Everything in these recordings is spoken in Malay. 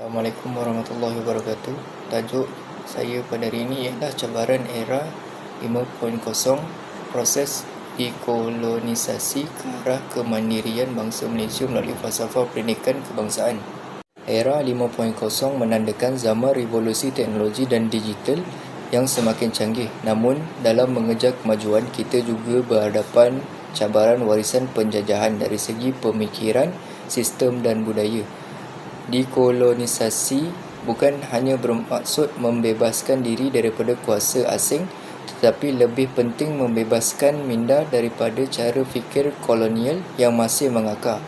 Assalamualaikum warahmatullahi wabarakatuh. Tajuk saya pada hari ini ialah cabaran era 5.0 proses dekolonisasi ke arah kemandirian bangsa Malaysia melalui falsafah pendidikan kebangsaan. Era 5.0 menandakan zaman revolusi teknologi dan digital yang semakin canggih. Namun, dalam mengejar kemajuan, kita juga berhadapan cabaran warisan penjajahan dari segi pemikiran, sistem dan budaya. Dekolonisasi bukan hanya bermaksud membebaskan diri daripada kuasa asing tetapi lebih penting membebaskan minda daripada cara fikir kolonial yang masih mengakar.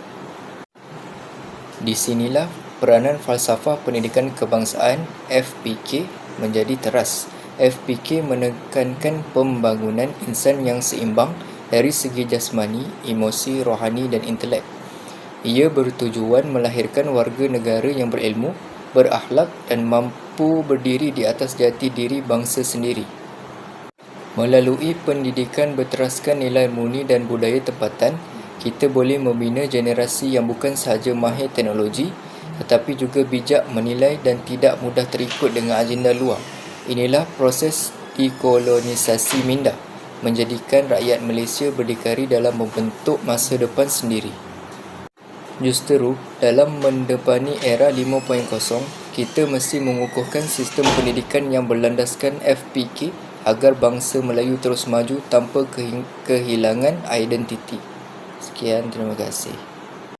Di sinilah peranan falsafah pendidikan kebangsaan FPK menjadi teras. FPK menekankan pembangunan insan yang seimbang dari segi jasmani, emosi, rohani dan intelek. Ia bertujuan melahirkan warga negara yang berilmu, berakhlak dan mampu berdiri di atas jati diri bangsa sendiri. Melalui pendidikan berteraskan nilai murni dan budaya tempatan, kita boleh membina generasi yang bukan sahaja mahir teknologi tetapi juga bijak menilai dan tidak mudah terikut dengan agenda luar. Inilah proses dekolonisasi minda, menjadikan rakyat Malaysia berdikari dalam membentuk masa depan sendiri. Justeru, dalam mendepani era 5.0, kita mesti mengukuhkan sistem pendidikan yang berlandaskan FPK agar bangsa Melayu terus maju tanpa kehilangan identiti. Sekian, terima kasih.